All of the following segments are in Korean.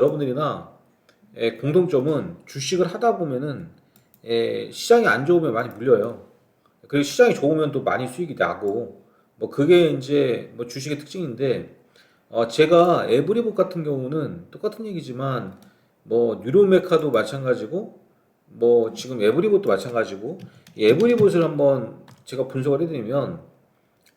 여러분들이나 예, 공통점은 주식을 하다 보면은 예, 시장이 안 좋으면 많이 물려요. 그리고 시장이 좋으면 또 많이 수익이 나고 뭐 그게 이제 뭐 주식의 특징인데 어, 제가 에브리봇 같은 경우는 똑같은 얘기지만 뭐 뉴로메카도 마찬가지고 뭐 지금 에브리봇도 마찬가지고 이 에브리봇을 한번 제가 분석을 해드리면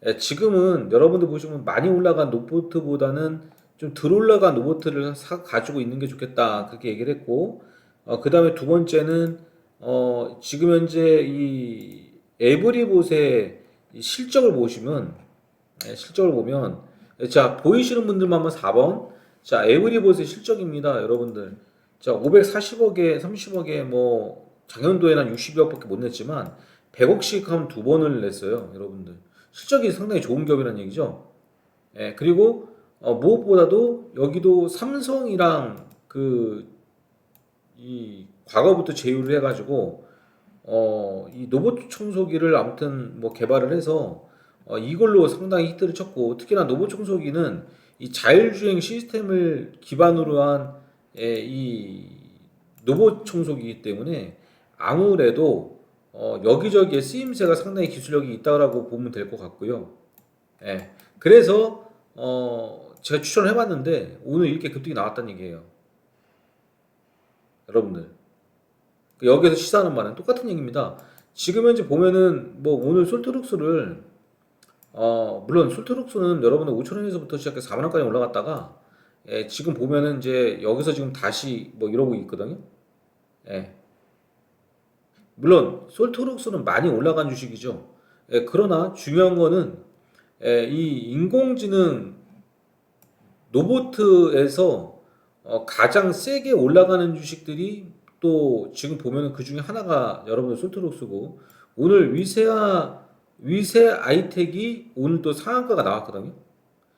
예, 지금은 여러분들 보시면 많이 올라간 노보트보다는 좀 덜 올라간 노보트를 사 가지고 있는 게 좋겠다. 그렇게 얘기를 했고 어, 그 다음에 두 번째는 어, 지금 현재 이 에브리봇의 이 실적을 보시면 예, 실적을 보면 예, 자 보이시는 분들만 한번 4번. 자 에브리봇의 실적입니다 여러분들. 자 540억에 30억에 뭐 작년도에는 한 60억밖에 못 냈지만 100억씩 한두 번을 냈어요 여러분들. 실적이 상당히 좋은 기업이라는 얘기죠? 예, 그리고 어, 무엇보다도 여기도 삼성이랑 그 이 과거부터 제휴를 해가지고 어, 이 로봇 청소기를 아무튼 뭐 개발을 해서 어, 이걸로 상당히 히트를 쳤고 특히나 로봇 청소기는 이 자율주행 시스템을 기반으로 한 예, 이 로봇 청소기이기 때문에 아무래도 어, 여기저기에 쓰임새가 상당히 기술력이 있다라고 보면 될 것 같고요. 예. 그래서 어, 제가 추천을 해봤는데 오늘 이렇게 급등이 나왔다는 얘기예요. 여러분들 그 여기에서 시사하는 말은 똑같은 얘기입니다. 지금 현재 보면은 뭐 오늘 솔트룩스를 어 물론 솔트룩스는 여러분들 5천 원에서부터 시작해서 4만 원까지 올라갔다가 예, 지금 보면은 이제 여기서 지금 다시 뭐 이러고 있거든요. 예. 물론 솔트룩스는 많이 올라간 주식이죠. 예, 그러나 중요한 거는 예, 이 인공지능 로보트에서 어, 가장 세게 올라가는 주식들이 또 지금 보면은 그 중에 하나가 여러분들 솔트록스고 오늘 위세아 위세 아이텍이 오늘 또 상한가가 나왔거든요.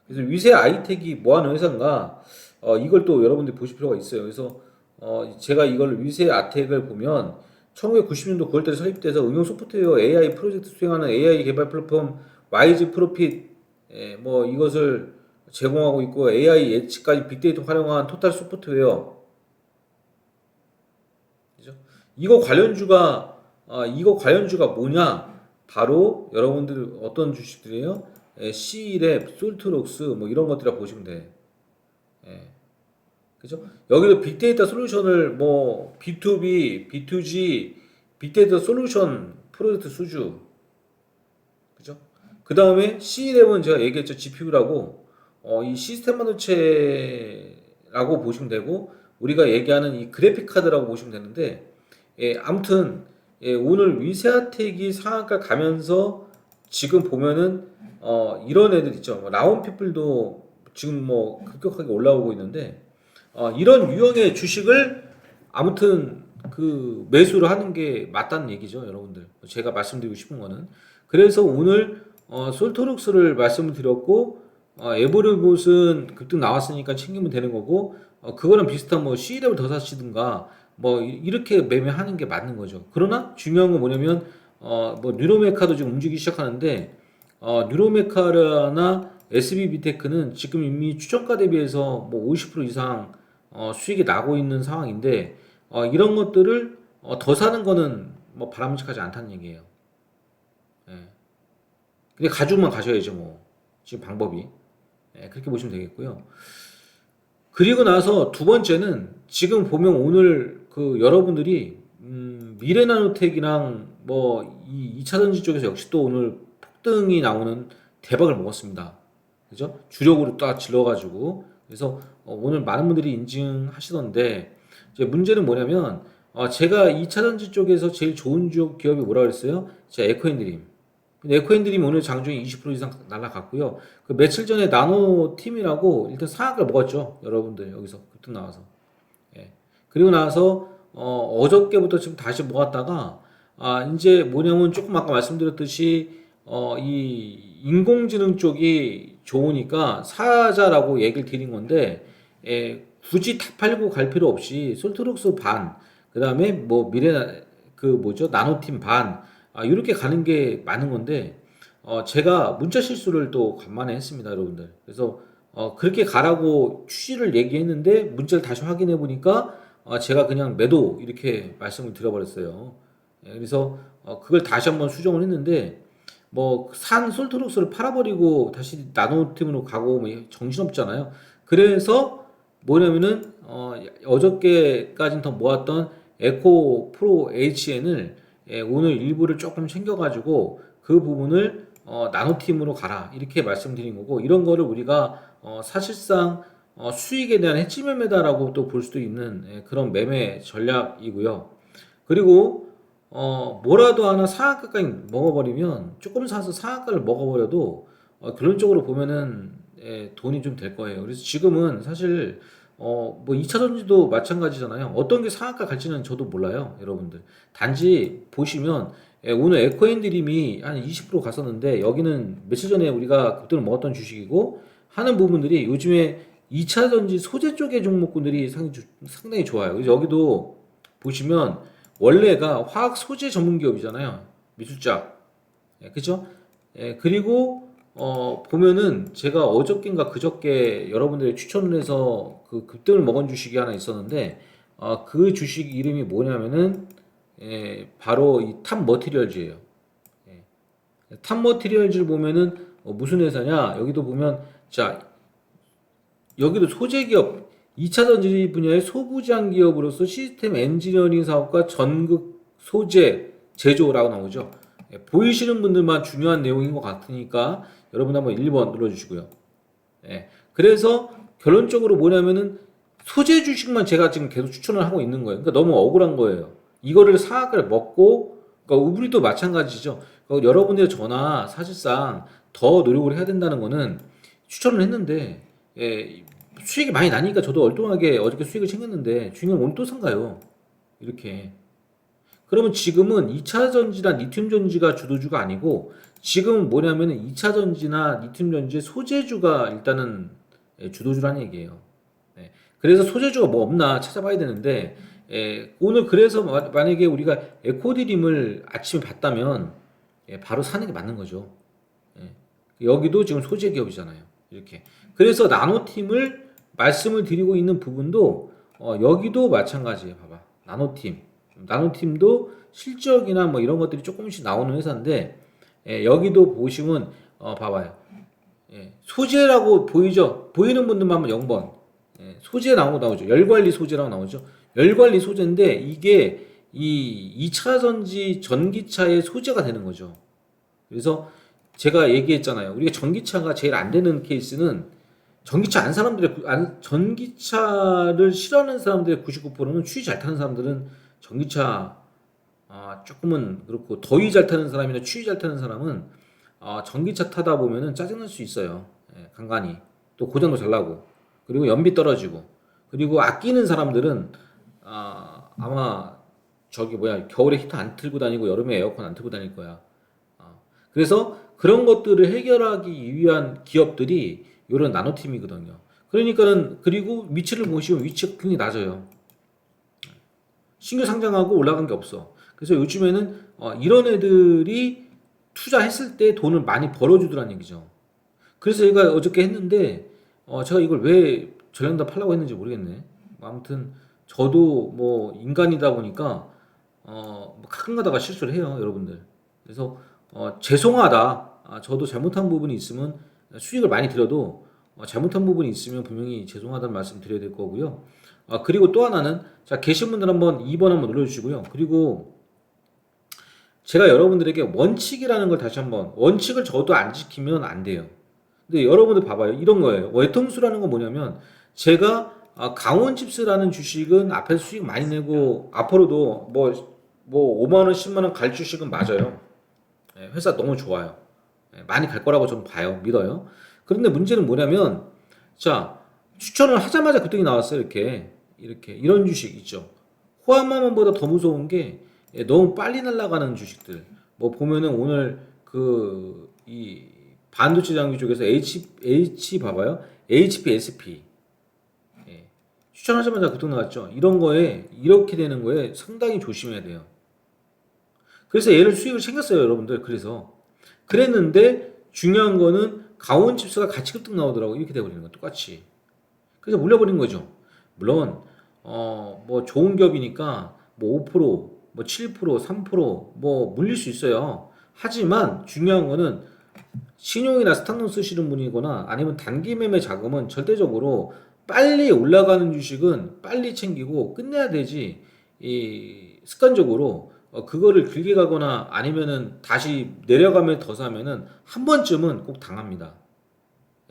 그래서 위세 아이텍이 뭐 하는 회사인가 어, 이걸 또 여러분들이 보실 필요가 있어요. 그래서 어, 제가 이걸 위세 아텍을 보면 1990년도 9월달에 설립돼서 응용 소프트웨어 AI 프로젝트 수행하는 AI 개발 플랫폼 와이즈 프로핏 예, 뭐 이것을 제공하고 있고 AI 예측까지 빅데이터 활용한 토탈 소프트웨어 그죠? 이거 관련주가 아, 이거 관련주가 뭐냐? 바로 여러분들 어떤 주식들이에요? 예, C랩, 솔트록스 뭐 이런 것들이라 보시면 돼. 예. 그죠? 여기도 빅데이터 솔루션을 뭐 B2B, B2G, 빅데이터 솔루션 프로젝트 수주. 그죠? 그 다음에 C랩은 제가 얘기했죠. GPU라고. 어, 이 시스템 반도체라고 보시면 되고, 우리가 얘기하는 이 그래픽 카드라고 보시면 되는데, 예, 아무튼, 예, 오늘 위세아텍이 상한가 가면서 지금 보면은, 어, 이런 애들 있죠. 뭐 라온피플도 지금 뭐 급격하게 올라오고 있는데, 어, 이런 유형의 주식을 아무튼 그 매수를 하는 게 맞다는 얘기죠, 여러분들. 제가 말씀드리고 싶은 거는. 그래서 오늘 어, 솔토룩스를 말씀을 드렸고, 어, 에버리봇은 급등 나왔으니까 챙기면 되는 거고, 어, 그거랑 비슷한 뭐 C랩을 더 사시든가, 뭐 이- 이렇게 매매하는 게 맞는 거죠. 그러나 중요한 건 뭐냐면, 어, 뭐 뉴로메카도 지금 움직이기 시작하는데, 어, 뉴로메카나 SB비테크는 지금 이미 추정가 대비해서 뭐 50% 이상 어, 수익이 나고 있는 상황인데 어, 이런 것들을 어, 더 사는 거는 뭐 바람직하지 않다는 얘기예요. 예. 근데 가지고만 가셔야죠, 뭐 지금 방법이 예, 그렇게 보시면 되겠고요. 그리고 나서 두 번째는 지금 보면 오늘 그 여러분들이 음, 미래나노텍이랑 뭐이 2차 전지 쪽에서 역시 또 오늘 폭등이 나오는 대박을 먹었습니다. 그죠? 주력으로 딱 질러가지고 그래서 어, 오늘 많은 분들이 인증하시던데 문제는 뭐냐면 어, 제가 2차 전지 쪽에서 제일 좋은 기업이 뭐라 그랬어요? 제가 에코앤드림. 에코앤드림 오늘 장중에 20% 이상 날라갔고요. 그 며칠 전에 나노 팀이라고 일단 상한가를 먹었죠. 여러분들 여기서 급등 나와서. 예. 그리고 나서 어, 어저께부터 지금 다시 모았다가 아 이제 뭐냐면 조금 아까 말씀드렸듯이 어, 이 인공지능 쪽이 좋으니까 사자라고 얘기를 드린 건데 예, 굳이 다 팔고 갈 필요 없이 솔트룩스 반, 그 다음에 뭐 미래 그 뭐죠 나노팀 반 아, 이렇게 가는 게 맞는 건데 어, 제가 문자 실수를 또 간만에 했습니다, 여러분들. 그래서 어, 그렇게 가라고 취지를 얘기했는데 문자를 다시 확인해 보니까 어, 제가 그냥 매도 이렇게 말씀을 드려버렸어요. 예, 그래서 어, 그걸 다시 한번 수정을 했는데 뭐산 솔트록스를 팔아버리고 다시 나노팀으로 가고 뭐 정신없잖아요. 그래서 뭐냐면은 어, 어저께까지는 더 모았던 에코 프로 HN을 예, 오늘 일부를 조금 챙겨가지고 그 부분을 어, 나노팀으로 가라 이렇게 말씀드린 거고 이런 거를 우리가 어, 사실상 어, 수익에 대한 해지 매매다라고 또 볼 수도 있는 예, 그런 매매 전략이고요. 그리고 어, 뭐라도 하나 상한가까지 먹어버리면 조금 사서 상한가를 먹어버려도 어, 결론적으로 보면은 예, 돈이 좀 될 거예요. 그래서 지금은 사실 어, 뭐 2차 전지도 마찬가지잖아요. 어떤 게 상한가 갈지는 저도 몰라요, 여러분들. 단지 보시면 예, 오늘 에코엔드림이 한 20% 갔었는데 여기는 며칠 전에 우리가 그때는 먹었던 주식이고 하는 부분들이 요즘에 2차 전지 소재 쪽의 종목군들이 상당히, 좋아요. 여기도 보시면 원래가 화학 소재 전문 기업이잖아요. 미술자. 예, 그죠? 예, 그리고 어, 보면은 제가 어저께인가 그저께 여러분들의 추천을 해서 그 급등을 먹은 주식이 하나 있었는데 어, 그 주식 이름이 뭐냐면은 예, 바로 이 탑 머티리얼즈예요. 예. 탑 머티리얼즈를 보면은 어, 무슨 회사냐? 여기도 보면 자 여기도 소재 기업 2차 전지 분야의 소부장 기업으로서 시스템 엔지니어링 사업과 전극 소재 제조라고 나오죠. 예, 보이시는 분들만 중요한 내용인 것 같으니까 여러분 한번 1번 눌러주시고요. 예, 그래서 결론적으로 뭐냐면은 소재 주식만 제가 지금 계속 추천을 하고 있는 거예요. 그러니까 너무 억울한 거예요. 이거를 사학을 먹고, 그러니까 우리도 마찬가지죠. 그러니까 여러분들 저나 사실상 더 노력을 해야 된다는 거는 추천을 했는데, 예, 수익이 많이 나니까 저도 얼뚱하게 어저께 수익을 챙겼는데 주인공 오늘 또 상가요. 이렇게. 그러면 지금은 2차 전지나 리튬 전지가 주도주가 아니고 지금은 뭐냐면 은 2차 전지나 리튬 전지의 소재주가 일단은 예, 주도주라는 얘기예요. 예, 그래서 소재주가 뭐 없나 찾아봐야 되는데 예, 오늘 그래서 마- 만약에 우리가 에코드림을 아침에 봤다면 예, 바로 사는 게 맞는 거죠. 예, 여기도 지금 소재 기업이잖아요. 이렇게. 그래서 나노팀을 말씀을 드리고 있는 부분도 어, 여기도 마찬가지예요. 봐봐. 나노팀. 나노팀도 실적이나 뭐 이런 것들이 조금씩 나오는 회사인데 예, 여기도 보시면 어, 봐봐요. 예, 소재라고 보이죠? 보이는 분들만 하면 0번. 예, 소재 나오고 나오죠. 열관리 소재라고 나오죠. 열관리 소재인데 이게 이 2차 전지 전기차의 소재가 되는 거죠. 그래서 제가 얘기했잖아요. 우리가 전기차가 제일 안 되는 케이스는 전기차 안 사람들의 전기차를 싫어하는 사람들의 99%는 추위 잘 타는 사람들은 전기차 아, 조금은 그렇고 더위 잘 타는 사람이나 추위 잘 타는 사람은 아, 전기차 타다 보면은 짜증날 수 있어요. 예, 간간히 또 고장도 잘 나고 그리고 연비 떨어지고 그리고 아끼는 사람들은 아, 아마 저기 뭐야 겨울에 히터 안 틀고 다니고 여름에 에어컨 안 틀고 다닐 거야. 아, 그래서 그런 것들을 해결하기 위한 기업들이 이런 나노팀이거든요. 그러니까는 그리고 위치를 보시면 위치가 굉장히 낮아요. 신규 상장하고 올라간 게 없어. 그래서 요즘에는 어, 이런 애들이 투자했을 때 돈을 많이 벌어주더란 얘기죠. 그래서 제가 어저께 했는데 어, 제가 이걸 왜 전량다 팔라고 했는지 모르겠네. 아무튼 저도 뭐 인간이다 보니까 어, 뭐 가끔 가다가 실수를 해요, 여러분들. 그래서 어, 죄송하다. 아, 저도 잘못한 부분이 있으면 수익을 많이 들여도 어, 잘못한 부분이 있으면 분명히 죄송하다는 말씀 드려야 될 거고요. 아, 그리고 또 하나는 자 계신 분들 한번 2번 한번 눌러주시고요. 그리고 제가 여러분들에게 원칙이라는 걸 다시 한번 원칙을 저도 안 지키면 안 돼요. 근데 여러분들 봐봐요. 이런 거예요. 외통수라는 건 뭐냐면 제가 아, 강원칩스라는 주식은 앞에서 수익 많이 내고 앞으로도 뭐, 뭐 5만 원, 10만 원 갈 주식은 맞아요. 예, 회사 너무 좋아요. 예, 많이 갈 거라고 저는 봐요. 믿어요. 그런데 문제는 뭐냐면 자 추천을 하자마자 급등이 나왔어요. 이렇게 이렇게 이런 주식 있죠. 호환마몬보다 더 무서운 게 예, 너무 빨리 날아가는 주식들. 뭐 보면은 오늘 그 이 반도체 장비 쪽에서 H H 봐봐요. HPSP 예, 추천하자마자 급등 나왔죠. 이런 거에 이렇게 되는 거에 상당히 조심해야 돼요. 그래서 얘를 수익을 챙겼어요, 여러분들. 그래서 그랬는데 중요한 거는 가온 칩스가 같이 급등 나오더라고 이렇게 돼버리는 거 똑같이. 그래서 물려버린 거죠. 물론 어 뭐 좋은 기업이니까 뭐 5%, 뭐 7%, 3%뭐 물릴 수 있어요. 하지만 중요한 거는 신용이나 스탁론 쓰시는 분이거나 아니면 단기 매매 자금은 절대적으로 빨리 올라가는 주식은 빨리 챙기고 끝내야 되지 이 습관적으로 어, 그거를 길게 가거나 아니면은 다시 내려가면 더 사면은 한 번쯤은 꼭 당합니다.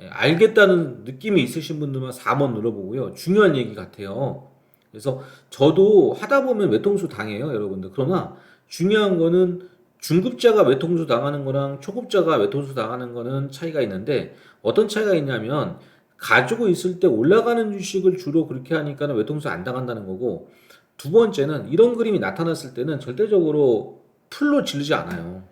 예, 알겠다는 느낌이 있으신 분들만 4번 눌러보고요. 중요한 얘기 같아요. 그래서 저도 하다 보면 외통수 당해요, 여러분들. 그러나 중요한 거는 중급자가 외통수 당하는 거랑 초급자가 외통수 당하는 거는 차이가 있는데 어떤 차이가 있냐면 가지고 있을 때 올라가는 주식을 주로 그렇게 하니까는 외통수 안 당한다는 거고 두 번째는 이런 그림이 나타났을 때는 절대적으로 풀로 지르지 않아요.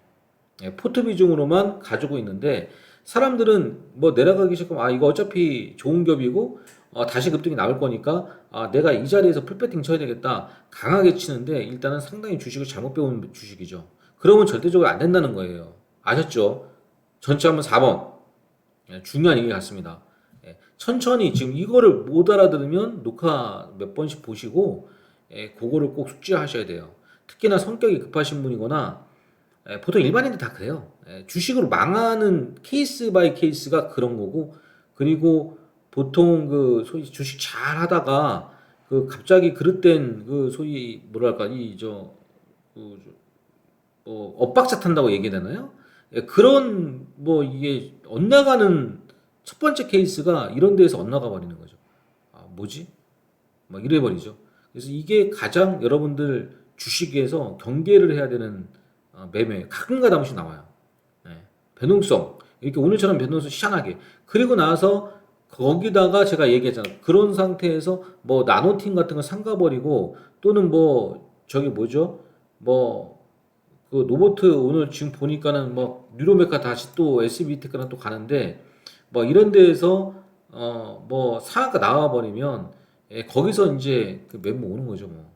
예, 포트 비중으로만 가지고 있는데 사람들은 뭐 내려가기 시작하면 아 이거 어차피 좋은 겹이고 어, 다시 급등이 나올 거니까 아 내가 이 자리에서 풀배팅 쳐야 되겠다 강하게 치는데 일단은 상당히 주식을 잘못 배운 주식이죠. 그러면 절대적으로 안 된다는 거예요. 아셨죠? 전체 한번 4번 예, 중요한 얘기 같습니다. 예, 천천히 지금 이거를 못 알아들으면 녹화 몇 번씩 보시고 예, 그거를 꼭 숙지하셔야 돼요. 특히나 성격이 급하신 분이거나 예, 보통 일반인들 다 그래요. 예, 주식으로 망하는 케이스 바이 케이스가 그런 거고 그리고 보통 그 소위 주식 잘 하다가 그 갑자기 그릇된 그 소위 뭐랄까 이저 그, 저- 뭐 엇박자 탄다고 얘기 되나요? 예, 그런 뭐 이게 엇나가는 첫 번째 케이스가 이런 데에서 엇나가 버리는 거죠. 아 뭐지? 막 이래 버리죠. 그래서 이게 가장 여러분들 주식에서 경계를 해야 되는 어, 매매 가끔가다 한 번씩 나와요. 네. 변동성 이렇게 오늘처럼 변동성 희한하게 그리고 나서 거기다가 제가 얘기했잖아요. 그런 상태에서 뭐 나노팀 같은 거 삼가버리고 또는 뭐 저기 뭐죠? 뭐 그 노보트 오늘 지금 보니까는 뭐 뉴로메카 다시 또 SB테크랑 또 가는데 뭐 이런 데에서 어 뭐 상한가 나와 버리면 예, 거기서 이제 그 멘붕 오는 거죠 뭐.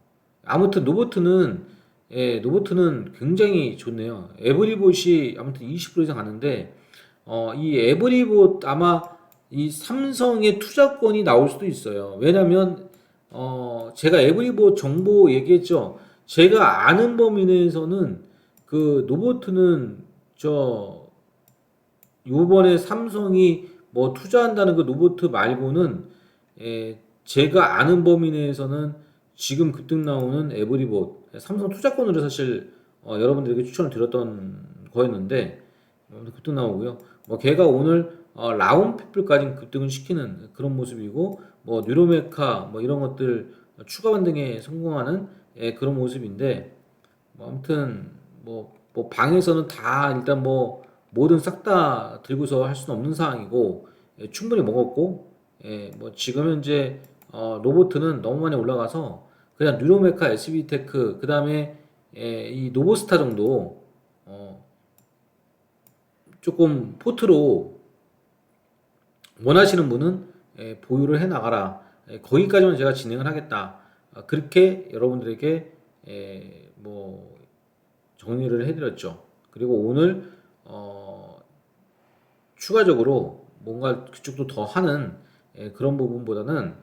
아무튼 노보트는 예, 노보트는 굉장히 좋네요. 에브리봇이 아무튼 20% 이상 가는데 어, 이 에브리봇 아마 이 삼성의 투자권이 나올 수도 있어요. 왜냐면 어, 제가 에브리봇 정보 얘기했죠. 제가 아는 범위 내에서는 그 노보트는 저 요번에 삼성이 뭐 투자한다는 그 노보트 말고는 에, 제가 아는 범위 내에서는 지금 급등 나오는 에브리봇 삼성 투자권으로 사실 어, 여러분들에게 추천을 드렸던 거였는데 어, 급등 나오고요. 뭐 걔가 오늘 어, 라운피플까지 급등을 시키는 그런 모습이고 뭐 뉴로메카 뭐 이런 것들 추가 반등에 성공하는 예, 그런 모습인데 뭐 아무튼 뭐, 뭐 방에서는 다 일단 뭐 뭐든 싹 다 들고서 할 수는 없는 상황이고 예, 충분히 먹었고 예, 뭐 지금 현재 어, 로보트는 너무 많이 올라가서 그냥 뉴로메카, SB테크 그 다음에 예, 이 노보스타 정도 어, 조금 포트로 원하시는 분은 예, 보유를 해 나가라. 예, 거기까지만 제가 진행을 하겠다. 아, 그렇게 여러분들에게 예, 뭐 정리를 해드렸죠. 그리고 오늘 어, 추가적으로 뭔가 그쪽도 더 하는 예, 그런 부분보다는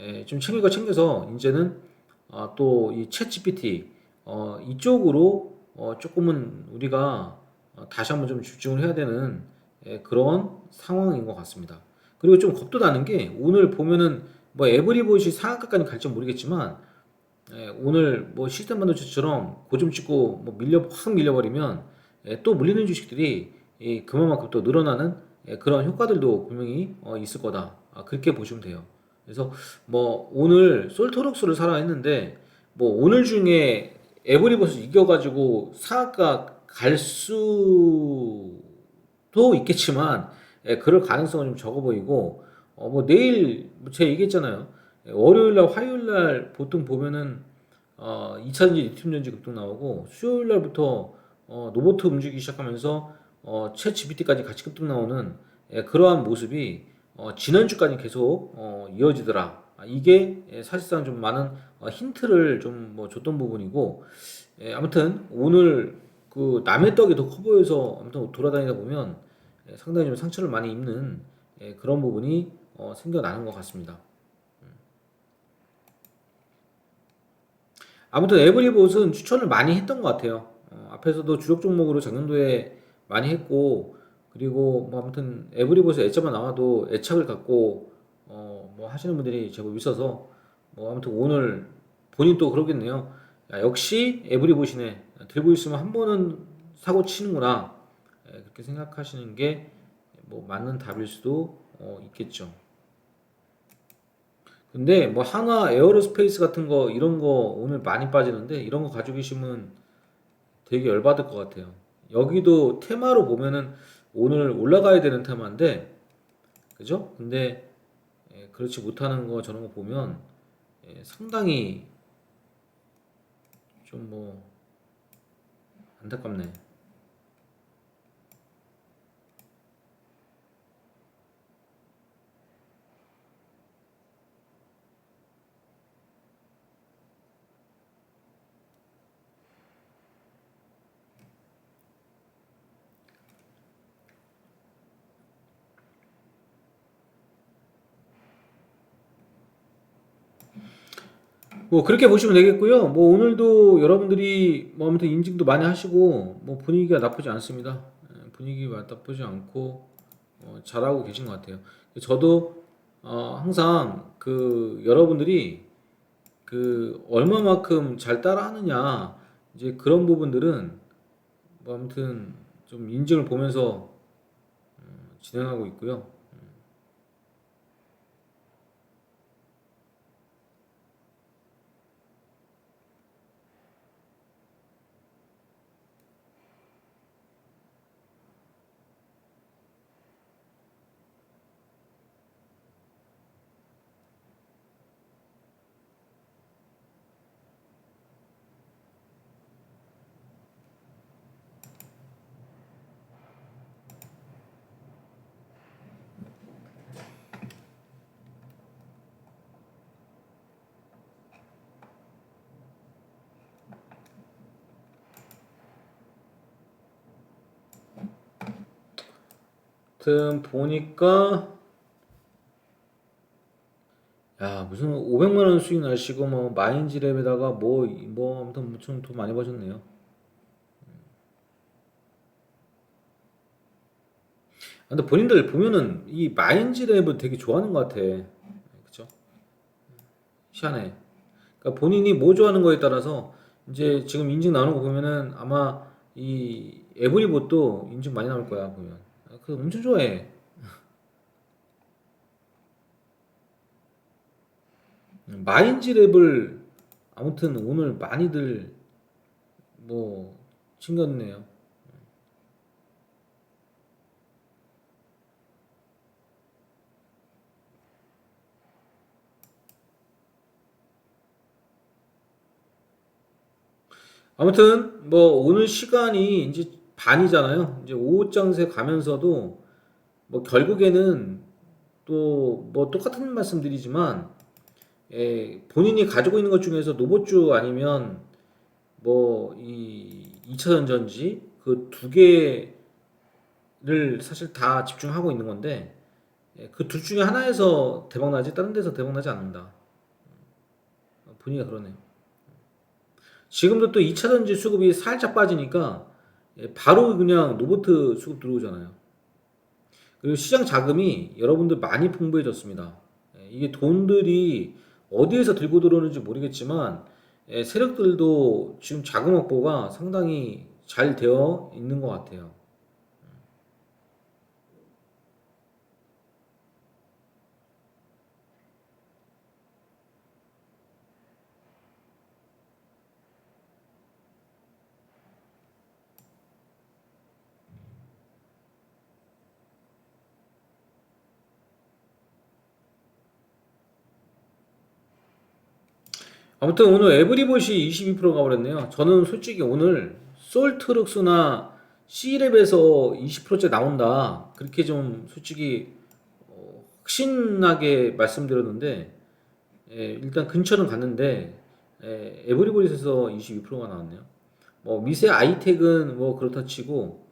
예, 좀 챙길 거 챙겨서 이제는 아, 또이 챗 GPT 어, 이쪽으로 어, 조금은 우리가 어, 다시 한번 좀 집중을 해야 되는 예, 그런 상황인 것 같습니다. 그리고 좀 겁도 나는 게 오늘 보면은 뭐 에브리봇이 상한가까지 갈지 모르겠지만 예, 오늘 뭐 시스템 반도체처럼 고점 찍고 뭐 밀려 확 밀려버리면 예, 또 물리는 주식들이 이 그만큼 또 늘어나는 예, 그런 효과들도 분명히 어, 있을 거다. 아, 그렇게 보시면 돼요. 그래서 뭐 오늘 솔토록스를 사라 했는데 뭐 오늘 중에 에브리봇을 이겨가지고 상한가 갈 수도 있겠지만 예, 그럴 가능성은 좀 적어 보이고 어, 뭐 내일 뭐 제가 얘기했잖아요. 예, 월요일날 화요일날 보통 보면은 어, 2차전지 리튬전지 급등 나오고 수요일날부터 어, 노보트 움직이기 시작하면서 어, 챗 GPT까지 같이 급등 나오는 예, 그러한 모습이 어, 지난주까지 계속 어, 이어지더라. 아, 이게 예, 사실상 좀 많은 어, 힌트를 좀 뭐 줬던 부분이고 예, 아무튼 오늘 그 남의 떡이 더 커 보여서 아무튼 돌아다니다 보면 예, 상당히 좀 상처를 많이 입는 예, 그런 부분이 어, 생겨나는 것 같습니다. 음. 아무튼 에브리봇은 추천을 많이 했던 것 같아요. 어, 앞에서도 주력 종목으로 작년도에 많이 했고 그리고 뭐 아무튼 에브리봇에 애자만 나와도 애착을 갖고 어, 뭐 하시는 분들이 제법 있어서 뭐 아무튼 오늘 본인 또 그러겠네요. 야, 역시 에브리봇이네. 들고 있으면 한 번은 사고 치는구나. 예, 그렇게 생각하시는 게 뭐 맞는 답일 수도 어, 있겠죠. 근데 뭐 한화 에어로스페이스 같은 거 이런 거 오늘 많이 빠지는데 이런 거 가지고 계시면 되게 열받을 것 같아요. 여기도 테마로 보면은 오늘 올라가야 되는 테마인데 그죠? 근데 예, 그렇지 못하는 거 저런 거 보면 예, 상당히 좀 뭐 안타깝네. 뭐 그렇게 보시면 되겠고요. 뭐 오늘도 여러분들이 뭐 아무튼 인증도 많이 하시고 뭐 분위기가 나쁘지 않습니다. 예, 분위기가 나쁘지 않고 어, 잘하고 계신 것 같아요. 저도 어, 항상 그 여러분들이 그 얼마만큼 잘 따라하느냐 이제 그런 부분들은 뭐 아무튼 좀 인증을 보면서 어, 진행하고 있고요. 아무튼 보니까 야 무슨 500만 원 수익 나시고 뭐 마인지랩에다가 뭐뭐 아무튼 엄청 돈 많이 버셨네요. 아, 근데 본인들 보면은 이 마인지랩을 되게 좋아하는 것 같아. 그쵸? 희한해. 그러니까 본인이 뭐 좋아하는 거에 따라서 이제 지금 인증 나오는 거 보면은 아마 이 에브리봇도 인증 많이 나올 거야 보면. 아, 그 엄청 좋아해. 마인지랩을 아무튼 오늘 많이들 뭐 챙겼네요. 아무튼 뭐 오늘 시간이 이제 반이잖아요. 이제 오후 장세 가면서도 뭐 결국에는 또 뭐 똑같은 말씀드리지만 예, 본인이 가지고 있는 것 중에서 노보주 아니면 뭐 이 2차 전지 그 두 개를 사실 다 집중하고 있는 건데 예, 그둘 중에 하나에서 대박 나지 다른 데서 대박 나지 않는다. 분위기가 그러네요. 지금도 또 2차 전지 수급이 살짝 빠지니까 예, 바로 그냥 로보트 수급 들어오잖아요. 그리고 시장 자금이 여러분들 많이 풍부해졌습니다. 예, 이게 돈들이 어디에서 들고 들어오는지 모르겠지만 예, 세력들도 지금 자금 확보가 상당히 잘 되어 있는 것 같아요. 아무튼 오늘 에브리봇이 22% 가 버렸네요. 저는 솔직히 오늘 솔트룩스나 C랩에서 20%째 나온다. 그렇게 좀 솔직히 어, 확신나게 말씀드렸는데 예, 일단 근처는 갔는데 예, 에브리봇에서 22%가 나왔네요. 뭐 미세 아이텍은 뭐 그렇다 치고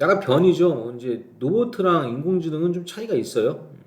약간 변이죠. 뭐 이제 로봇이랑 인공지능은 좀 차이가 있어요.